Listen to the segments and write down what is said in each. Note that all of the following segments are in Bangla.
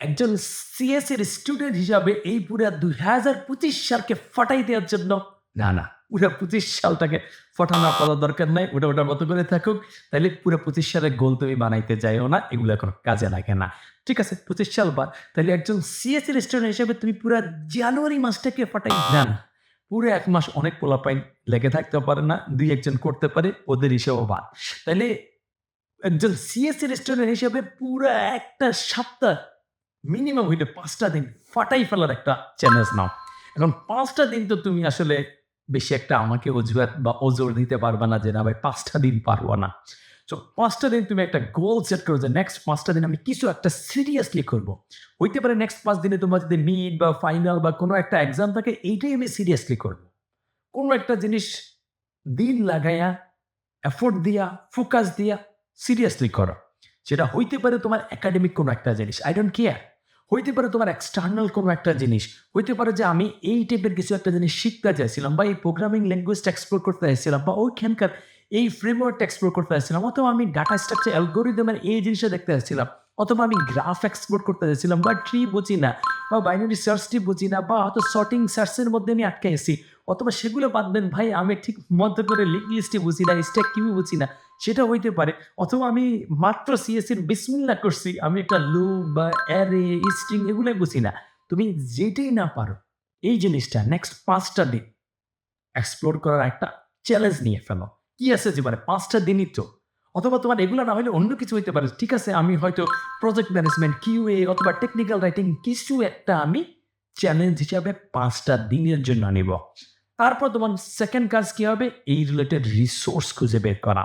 একজন সিএস এর স্টুডেন্ট হিসাবে এই পুরা দুই হাজার পঁচিশ সালকে ফাটাই দেওয়ার জন্য। না না। পুরা পঁচিশ সালটাকে ফটানো করার দরকার নাই ওটা ওটার মতো করে থাকুক। তাহলে পুরো পঁচিশ সালের গোল তুমি বানাইতে যাইও না এগুলো এখন কাজে লাগে না। ঠিক আছে পঁচিশ সাল বাদ। তাহলে একজন সিএস এর স্টুডেন্ট হিসেবে তুমি পুরো জানুয়ারি মাসটাকে ফাটাই না না। পুরো এক মাস অনেক পোলাপাইন লেগে থাকতে পারে না দুই একজন করতে পারে ওদের হিসেবে বাদ। তাহলে একজন সিএসসি স্টুডেন্ট হিসেবে পুরো একটা সপ্তাহ মিনিমাম হইলে পাঁচটা দিন ফাটাই ফেলার একটা চ্যালেঞ্জ নাও। এখন পাঁচটা দিন তো তুমি আসলে বেশি একটা আমাকে অজুহাত বা ওজোর দিতে পারবে না যে, না ভাই, পাঁচটা দিন পারব না। তো পাঁচটা দিন তুমি একটা গোল সেট করো যে নেক্সট পাঁচটা দিন আমি কিছু একটা সিরিয়াসলি করব। হইতে পারে নেক্সট পাঁচ দিনে তোমার যদি মিড বা ফাইনাল বা কোনো একটা এক্সাম থাকে, এইটাই আমি সিরিয়াসলি করব। কোনো একটা জিনিস দিন লাগাইয়া এফোর্ট দিয়া ফোকাস দিয়া সিরিয়াসলি করো। যেটা হইতে পারে তোমার একাডেমিক কোনো একটা জিনিস আই ডোন্ট কেয়ার হইতে পারে তোমার এক্সটার্নাল কোনো একটা জিনিস, হইতে পারে যে আমি এই টাইপের কিছু একটা জিনিস শিখতে চাইছিলাম বা এই প্রোগ্রামিং ল্যাঙ্গুয়েজটা এক্সপ্লোর করতে চাইছিলাম বা ওইখানকার এই ফ্রেমওয়ার্কটা এক্সপ্লোর করতে চাইছিলাম অথবা আমি ডাটা স্ট্রাকচার অ্যালগোরিদমের এই জিনিসটা দেখতে চাইছিলাম, অথবা আমি গ্রাফ এক্সপ্লোর করতে চাইছিলাম বা ট্রি বুঝি না বা বাইনারি সার্চটি বুঝি না বা হয়তো শর্টিং সার্চের মধ্যে আমি আটকে আছি, অথবা সেগুলো বাদ দেন ভাই আমি ঠিক মতো করে লিঙ্ক লিস্টে বুঝি না স্ট্যাক কিউ বুঝি না। সেটা হইতে পারে। অথবা আমি মাত্র সিএসসির বিসমিল্লা করছি, আমি একটা লুপ বা অ্যারে স্ট্রিং এগুলো বুঝি না। তুমি যেটাই না পারো, এই জিনিসটা নেক্সট পাঁচটা দিন এক্সপ্লোর করার একটা চ্যালেঞ্জ নিয়ে ফেলো। কি আছে জীবনে? পাঁচটা দিনই তো। অথবা তোমার এগুলো না হলে অন্য কিছু হইতে পারে। ঠিক আছে, আমি হয়তো প্রজেক্ট ম্যানেজমেন্ট কিউএ অথবা টেকনিক্যাল রাইটিং কিছু একটা আমি চ্যালেঞ্জ হিসাবে পাঁচটা দিনের জন্য নিব। তারপর তোমার সেকেন্ড কাজ কি হবে? এই রিলেটেড রিসোর্স খুঁজে বের করা।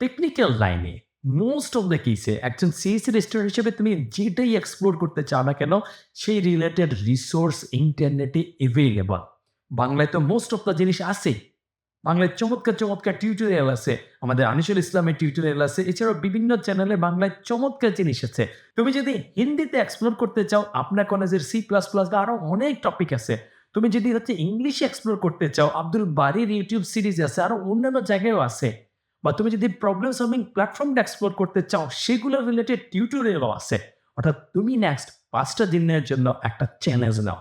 টেকনিক্যাল লাইনে মোস্ট অফ দ্য কেসে একজন সিএসি রেস্টুরেন্ট হিসেবে তুমি যেটাই এক্সপ্লোর করতে চাও না কেন, সেই রিলেটেড রিসোর্স ইন্টারনেটে এভেলেবল বাংলায় তো মোস্ট অফ দ্য জিনিস আছেই বাংলায় চমৎকার চমৎকার টিউটোরিয়াল আছে। আমাদের আনিসুল ইসলামের টিউটোরিয়াল আছে। এছাড়াও বিভিন্ন চ্যানেলে বাংলায় চমৎকার জিনিস আছে। তুমি যদি হিন্দিতে এক্সপ্লোর করতে চাও, আপনার কলেজের সি প্লাস প্লাস বা আরও অনেক টপিক আছে। তুমি যদি হচ্ছে ইংলিশে এক্সপ্লোর করতে চাও, আব্দুল বারির ইউটিউব সিরিজ আছে আরও অন্যান্য জায়গায়ও আছে। বা তুমি যদি প্রবলেম সলভিং প্ল্যাটফর্মটা এক্সপ্লোর করতে চাও সেগুলো রিলেটেড টিউটোরিয়ালও আছে। অর্থাৎ তুমি নেক্সট পাঁচটা দিনের জন্য একটা চ্যালেঞ্জ নাও।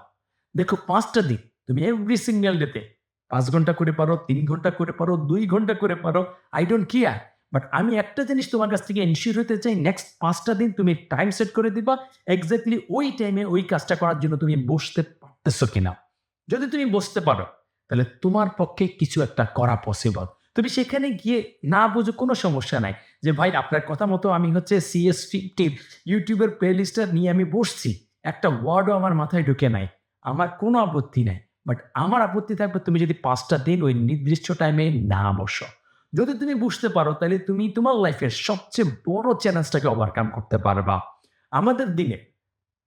দেখো, পাঁচটা দিন, তুমি এভরি সিঙ্গেল ডেতে পাঁচ ঘণ্টা করে পারো, তিন ঘণ্টা করে পারো, দুই ঘণ্টা করে পারো আই ডোন্ট কেয়ার বাট আমি একটা জিনিস তোমার কাছ থেকে এনশিওর হতে চাই নেক্সট পাঁচটা দিন তুমি টাইম সেট করে দিবা এক্স্যাক্টলি ওই টাইমে ওই কাজটা করার জন্য তুমি বসতে পারতেছো কিনা। যদি তুমি বসতে পারো, তাহলে তোমার পক্ষে কিছু একটা করা পসিবল তুমি সেখানে গিয়ে না বুঝো কোনো সমস্যা নাই যে, ভাই, আপনার কথা মতো আমি হচ্ছে সিএস ফিফটির ইউটিউবের প্লেলিস্টটা নিয়ে আমি বসছি। একটা ওয়ার্ডও আমার মাথায় ঢুকে নাই। আমার কোনো আপত্তি নাই। বাট আমার আপত্তি থাকবে তুমি যদি পাঁচটা দিন ওই নির্দিষ্ট টাইমে না বসো। যদি তুমি বুঝতে পারো, তাহলে তুমি তোমার লাইফের সবচেয়ে বড় চ্যালেঞ্জটাকে ওভারকাম করতে পারবা। আমাদের দিনে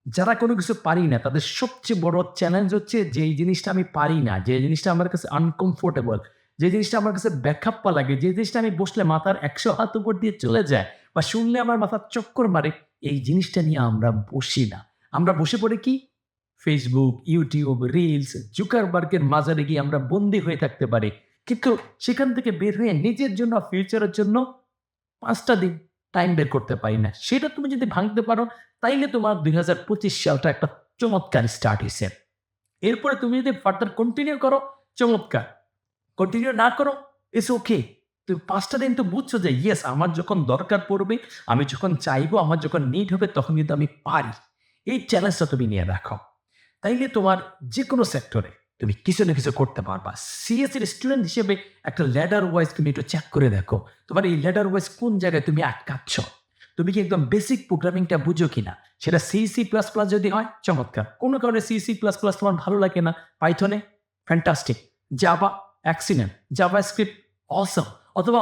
যারা কোনো কিছু পারি না, তাদের সবচেয়ে বড় চ্যালেঞ্জ হচ্ছে যে জিনিসটা আমি পারি না যে জিনিসটা আমার কাছে আনকমফোর্টেবল যে জিনিসটা আমার কাছে ব্যাখ্যাপ্পা লাগে, যে জিনিসটা আমি বসলে মাথার একশো হাত উপর দিয়ে চলে যায় বা শুনলে আমার মাথার চক্কর মারে, এই জিনিসটা নিয়ে আমরা বসি না। আমরা বসে পড়ে কি? ফেসবুক ইউটিউব রিলস জুকারবার্গের মাজারে গিয়ে আমরা বন্দি হয়ে থাকতে পারি। কিন্তু সেখান থেকে বের হয়ে নিজের জন্য ফিউচারের জন্য পাঁচটা দিন টাইম বের করতে পারি না। সেটা তুমি যদি ভাঙতে পারো, তাইলে তোমার দুই হাজার পঁচিশ সালটা একটা চমৎকার স্টার্ট হয়েছে এরপরে তুমি যদি ফার্দার কন্টিনিউ করো, চমৎকার। কন্টিনিউ না করো ইটস ওকে তুমি পাঁচটা দিন তো বুঝছ যে ইয়েস আমার যখন দরকার পড়বে, আমি যখন চাইব, আমার যখন নিড হবে, তখন কিন্তু আমি পারি। এই চ্যালেঞ্জটা তুমি নিয়ে রাখো। তাইলে তোমার যে কোনো সেক্টরে তুমি কিছু না কিছু করতে পারবা। সিএসসির স্টুডেন্ট হিসেবে একটা ল্যাডার ওয়াইজ তুমি একটু চেক করে দেখো। তোমার এই ল্যাডার ওয়াইজ কোন জায়গায় তুমি আটকাচ্ছ? তুমি কি একদম বেসিক প্রোগ্রামিংটা বুঝো কিনা? সেটা সি সি প্লাস প্লাস যদি হয়, চমৎকার। কোনো কারণে সি সি প্লাস প্লাস তোমার ভালো লাগে না। পাইথনে fantastic Java accident JavaScript অসম অথবা.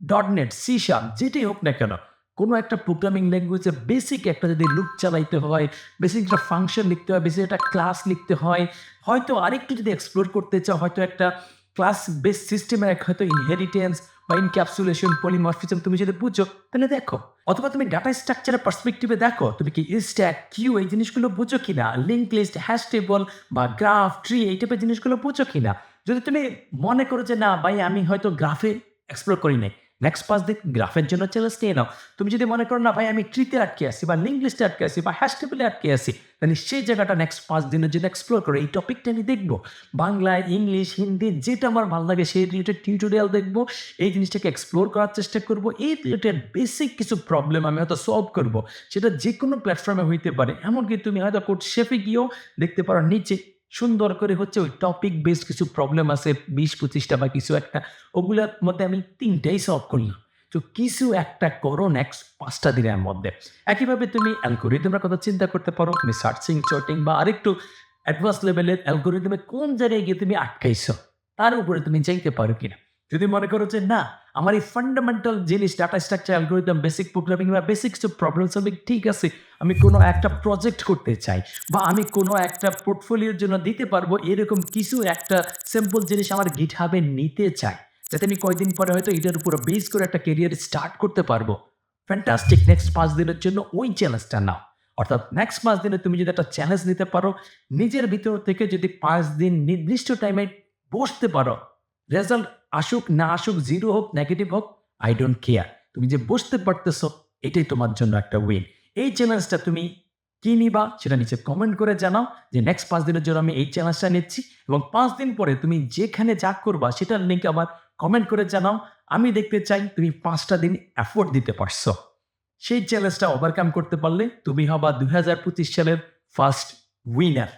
ডট নেট সি শার্প যেটাই হোক না কেন, কোনো একটা প্রোগ্রামিং ল্যাঙ্গুয়েজে বেসিক একটা যদি লুক চালাইতে হয় বেসিক একটা ফাংশন লিখতে হয় বেসিক একটা ক্লাস লিখতে হয়, হয়তো আরেকটু যদি এক্সপ্লোর করতে চাও, হয়তো একটা ক্লাস বেস সিস্টেমের এক হয়তো ইনহেরিটেন্স বা ইনক্যাপসুলেশন পলিমরফিজম তুমি যদি বুঝো, তাহলে দেখো। অথবা তুমি ডাটা স্ট্রাকচারের পার্সপেক্টিভে দেখো, তুমি কি স্ট্যাক কিউ এই জিনিসগুলো বুঝো কিনা? লিঙ্ক লিস্ট হ্যাশ টেবল বা গ্রাফ ট্রি এই টাইপের জিনিসগুলো বুঝো কিনা? যদি তুমি মনে করো যে না, ভাই, আমি হয়তো গ্রাফে এক্সপ্লোর করি নাই নেক্সট পাঁচ দিন গ্রাফের জন্য চ্যালেঞ্জ নিয়ে নাও। তুমি যদি মনে করো না, ভাই, আমি ট্রিতে আটকে আসি বা লিঙ্ক আটকে আসি বা হ্যাশ টেবিলে আটকে আসি তাহলে সেই জায়গাটা নেক্সট পাঁচ দিনের জন্য এক্সপ্লোর করো। এই টপিকটা আমি দেখব। বাংলায় ইংলিশ, হিন্দি, যেটা আমার ভালো লাগে, সেই রিলেটেড টিউটোরিয়াল দেখব, এই জিনিসটাকে এক্সপ্লোর করার চেষ্টা করব। এই রিলেটেড বেসিক কিছু প্রবলেম আমি হয়তো সলভ করব, সেটা যে কোনো প্ল্যাটফর্মে হইতে পারে। এমনকি তুমি হয়তো কোড শেফে গিয়েও দেখতে পারো, নিচে সুন্দর করে হচ্ছে ওই টপিক বেসড কিছু প্রবলেম আছে, বিশ পঁচিশটা বা কিছু একটা, ওগুলোর মধ্যে আমি তিনটাই সলভ করলাম। তো কিছু একটা করো নেক্সট পাঁচটা দিনের মধ্যে। একইভাবে তুমি অ্যালগোরিদমের কথা চিন্তা করতে পারো, তুমি সার্চিং চটিং বা আরেকটু অ্যাডভান্স লেভেলের অ্যালগোরিদমে কোন জায়গায় গিয়ে তুমি আটকাইছো, তার উপরে তুমি যাইতে পারো কিনা। যদি মনে করো যে না, আমার এই ফান্ডামেন্টাল জিনিস data structure algorithm basic programming বা বেসিক কিছু প্রবলেম সলভিং ঠিক আছে, আমি কোনো একটা প্রজেক্ট করতে চাই বা আমি কোনো একটা পোর্টফোলিওর জন্য দিতে পারব, এরকম কিছু একটা সিম্পল জিনিস আমার গিট হাবে নিতে চাই। যাতে আমি কয়দিন পরে হয়তো এটার উপর বেস করে একটা কেরিয়ার স্টার্ট করতে পারব। ফ্যান্টাস্টিক নেক্সট পাঁচ দিনের জন্য ওই চ্যালেঞ্জটা নাও। অর্থাৎ নেক্সট পাঁচ দিনে তুমি যদি একটা চ্যালেঞ্জ নিতে পারো, নিজের ভিতর থেকে যদি পাঁচ দিন নির্দিষ্ট টাইমে বসতে পারো রেজাল্ট আসুক, না আসুক জিরো হোক নেগেটিভ হোক আই ডোন্ট কেয়ার তুমি যে বসতে পারতেছো, এটাই তোমার জন্য একটা উইন এই চ্যালেঞ্জটা তুমি কি নিবা সেটা নিচে কমেন্ট করে জানাও যে নেক্সট পাঁচ দিনের জন্য আমি এই চ্যালেঞ্জটা নিচ্ছি এবং পাঁচ দিন পরে তুমি যেখানে যা করবা সেটার লিঙ্ক আবার কমেন্ট করে জানাও। আমি দেখতে চাই তুমি পাঁচটা দিন অ্যাফোর্ড দিতে পারছ। সেই চ্যালেঞ্জটা ওভারকাম করতে পারলে তুমি হবা দুই হাজার পঁচিশ সালের ফার্স্ট উইনার